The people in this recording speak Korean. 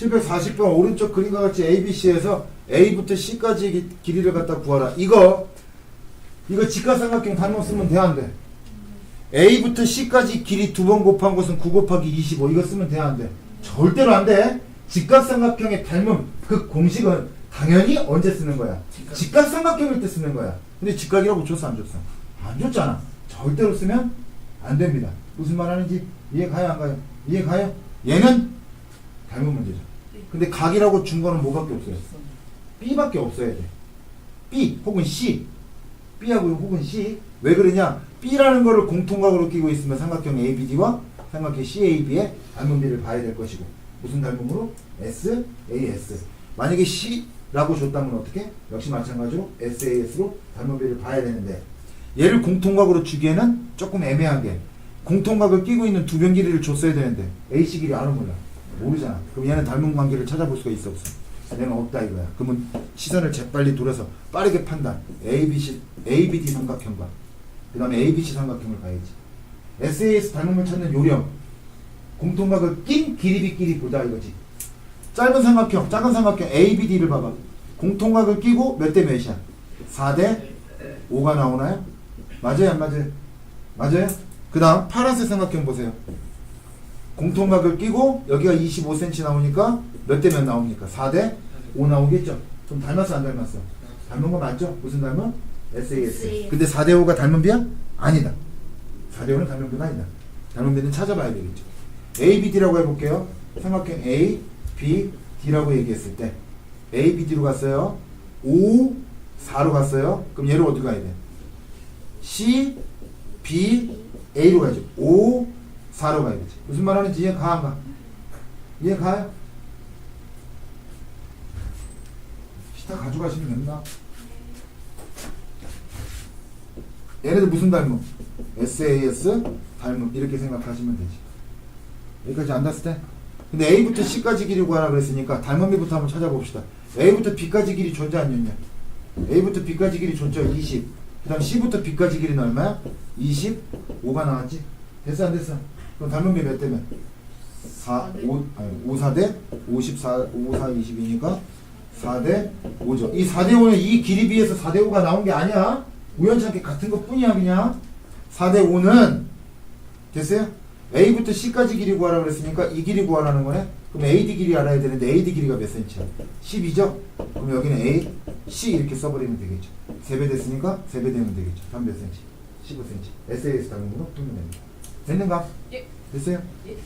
740번 오른쪽 그림과 같이 ABC에서 A부터 C까지 기- 길이를 갖다 구하라. 이거 이거 직각삼각형 단모 쓰면 돼 안 돼? A부터 C까지 길이 두 번 곱한 것은 9 곱하기 25 이거 쓰면 돼 안 돼? 절대로 안 돼. 직각삼각형의 닮음 그 공식은 당연히 언제 쓰는 거야? 직각. 직각삼각형일 때 쓰는 거야. 근데 직각이라고 줬어 안 줬어? 안 줬잖아. 절대로 쓰면 안 됩니다. 무슨 말 하는지 이해 가요 안 가요? 이해 가요? 얘는 닮은 문제죠. 근데 각이라고 준 거는 뭐밖에 없어요? B밖에 없어야 돼. B 혹은 C. B하고 혹은 C. 왜 그러냐? B라는 거를 공통각으로 끼고 있으면 삼각형 ABD와 삼각형 CAB의 닮은비를 봐야 될 것이고 무슨 닮음으로? S, AS. 만약에 C라고 줬다면 어떻게? 역시 마찬가지로 SAS로 닮은비를 봐야 되는데 얘를 공통각으로 주기에는 조금 애매하게 공통각을 끼고 있는 두 변 길이를 줬어야 되는데 AC 길이 알아 몰라 모르잖아. 그럼 얘는 닮은 관계를 찾아볼 수가 있어 없어? 내가 없다 이거야. 그러면 시선을 재빨리 돌려서 빠르게 판단. ABC, ABD 삼각형과 그 다음에 ABC 삼각형을 가야지. SAS 닮음을 찾는 요령. 공통각을 낀 길이비끼리 보자 이거지. 짧은 삼각형 작은 삼각형 ABD를 봐봐. 공통각을 끼고 몇 대 몇이야? 4대 5가 나오나요? 맞아요 안 맞아요? 맞아요? 그 다음 파란색 삼각형 보세요 공통각을 끼고 여기가 25cm 나오니까 몇 대 몇 나옵니까? 4대 5 나오겠죠? 좀 닮았어 안 닮았어? 닮은 거 맞죠? 무슨 닮은? SAS. 근데 4대 5가 닮은 비야? 아니다 4대 5는 닮은 비가 아니다 닮은 비는 찾아봐야 되겠죠 A, B, D라고 해볼게요 삼각형 A, B, D라고 얘기했을 때 A, B, D로 갔어요 5, 4로 갔어요 그럼 얘를 어디 가야 돼? C, B, A로 가야죠. 5, 4로 가야겠지. 무슨 말 하는지 이해 가, 안 가? 이해 가요? 시타 가져가시면 됩니다. 얘네들 무슨 닮음? SAS 닮음. 이렇게 생각하시면 되지. 여기까지 안 닿았을 때? 근데 A부터 C까지 길이 구하라 그랬으니까 닮음비부터 한번 찾아봅시다. A부터 B까지 길이 존재 안 존재? A부터 B까지 길이 존재 20. 그 다음 C부터 B까지 길이는 얼마야? 25가 나왔지? 됐어 안 됐어? 그럼 닮은비 몇 대면? 4, 5, 아니 5, 4대 54, 5, 4, 20이니까 4대 5죠. 이 4대 5는 이 길이 비해서 4대 5가 나온 게 아니야. 우연찮게 같은 것 뿐이야 그냥. 4대 5는 됐어요? A부터 C까지 길이 구하라 그랬으니까 이 길이 구하라는 거네. 그럼 AD 길이 알아야 되는데 AD 길이가 몇 센치야? 12죠? 그럼 여기는 A, C 이렇게 써버리면 되겠죠. 3배 됐으니까 3배 되면 되겠죠. 다음 몇 센치? 15cm. SAS 닮은 거로 풀면 됩니다. 됐는가? 예. 됐어요? 예.